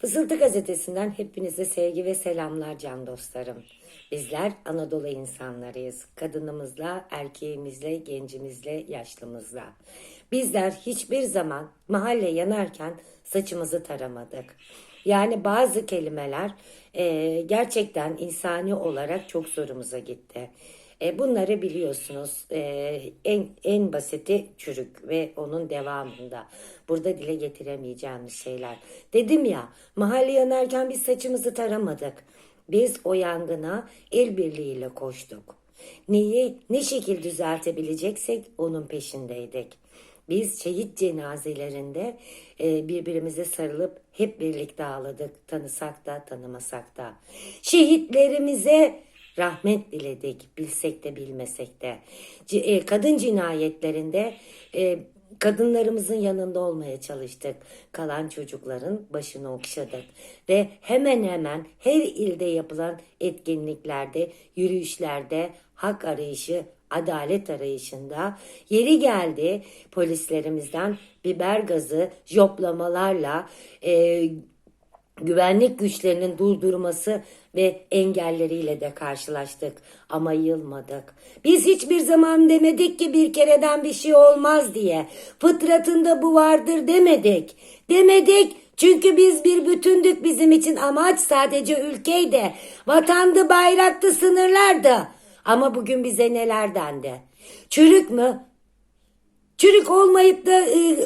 Fısıltı gazetesinden hepinize sevgi ve selamlar can dostlarım. Bizler Anadolu insanlarıyız. Kadınımızla, erkeğimizle, gencimizle, yaşlımızla. Bizler hiçbir zaman mahalle yanarken saçımızı taramadık. Yani bazı kelimeler e, gerçekten insani olarak çok zorumuza gitti. E, bunları biliyorsunuz. E, en, en basiti çürük ve onun devamında. Burada dile getiremeyeceğimiz şeyler. Dedim ya mahalle yanarken biz saçımızı taramadık. Biz o yangına el birliğiyle koştuk. Neyi ne şekil düzeltebileceksek onun peşindeydik. Biz şehit cenazelerinde e, birbirimize sarılıp hep birlikte ağladık. Tanısak da tanımasak da. Şehitlerimize rahmet diledik. Bilsek de bilmesek de. C- e, kadın cinayetlerinde e, kadınlarımızın yanında olmaya çalıştık. Kalan çocukların başını okşadık. Ve hemen hemen her ilde yapılan etkinliklerde, yürüyüşlerde hak arayışı adalet arayışında yeri geldi polislerimizden biber gazı, joplamalarla e, güvenlik güçlerinin durdurması ve engelleriyle de karşılaştık ama yılmadık. Biz hiçbir zaman demedik ki bir kereden bir şey olmaz diye. Fıtratında bu vardır demedik. Demedik çünkü biz bir bütündük bizim için amaç sadece ülkeydi. Vatandı, bayraktı, sınırlardı. Ama bugün bize neler dendi? Çürük mü? Çürük olmayıp da e,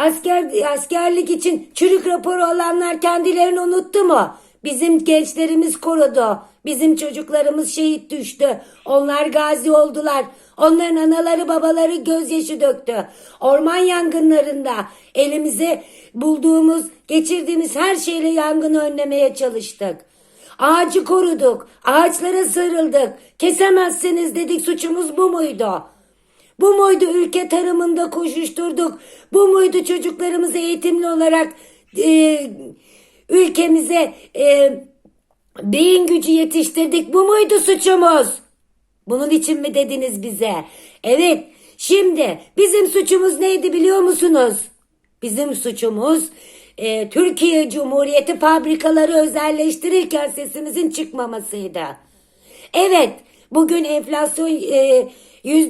asker askerlik için çürük raporu alanlar kendilerini unuttu mu? Bizim gençlerimiz korudu. Bizim çocuklarımız şehit düştü. Onlar gazi oldular. Onların anaları babaları gözyaşı döktü. Orman yangınlarında elimize bulduğumuz, geçirdiğimiz her şeyle yangını önlemeye çalıştık. Ağacı koruduk. Ağaçlara sarıldık. Kesemezsiniz dedik suçumuz bu muydu? Bu muydu ülke tarımında koşuşturduk? Bu muydu çocuklarımızı eğitimli olarak e, ülkemize e, beyin gücü yetiştirdik? Bu muydu suçumuz? Bunun için mi dediniz bize? Evet. Şimdi bizim suçumuz neydi biliyor musunuz? Bizim suçumuz e, Türkiye Cumhuriyeti fabrikaları özelleştirirken sesimizin çıkmamasıydı. Evet, bugün enflasyon e,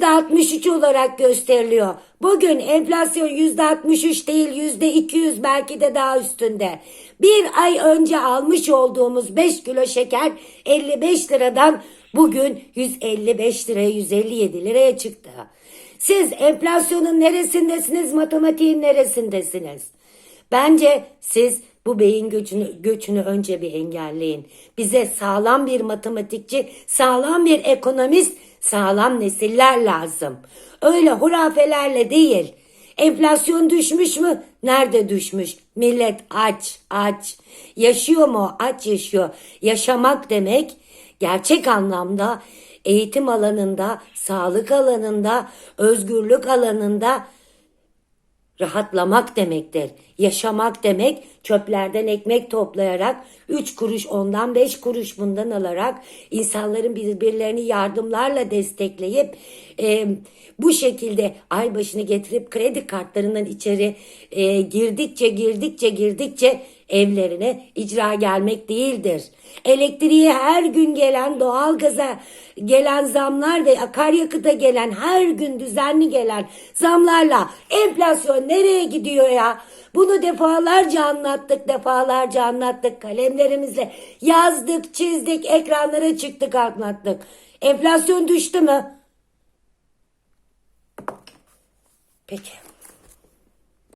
63 olarak gösteriliyor. Bugün enflasyon yüzde 63 değil yüzde 200 belki de daha üstünde. Bir ay önce almış olduğumuz 5 kilo şeker 55 liradan bugün 155 liraya 157 liraya çıktı. Siz enflasyonun neresindesiniz, matematiğin neresindesiniz? Bence siz bu beyin göçünü, göçünü önce bir engelleyin. Bize sağlam bir matematikçi, sağlam bir ekonomist, sağlam nesiller lazım. Öyle hurafelerle değil. Enflasyon düşmüş mü? Nerede düşmüş? Millet aç, aç. Yaşıyor mu? Aç yaşıyor. Yaşamak demek gerçek anlamda eğitim alanında, sağlık alanında, özgürlük alanında rahatlamak demektir. Yaşamak demek çöplerden ekmek toplayarak 3 kuruş ondan 5 kuruş bundan alarak insanların birbirlerini yardımlarla destekleyip e, bu şekilde ay başını getirip kredi kartlarından içeri e, girdikçe girdikçe girdikçe evlerine icra gelmek değildir. Elektriğe her gün gelen doğalgaza gelen zamlar ve akaryakıta gelen her gün düzenli gelen zamlarla enflasyon nereye gidiyor ya? Bunu defalarca anlattık, defalarca anlattık. Kalemlerimizle yazdık, çizdik, ekranlara çıktık, anlattık. Enflasyon düştü mü? Peki.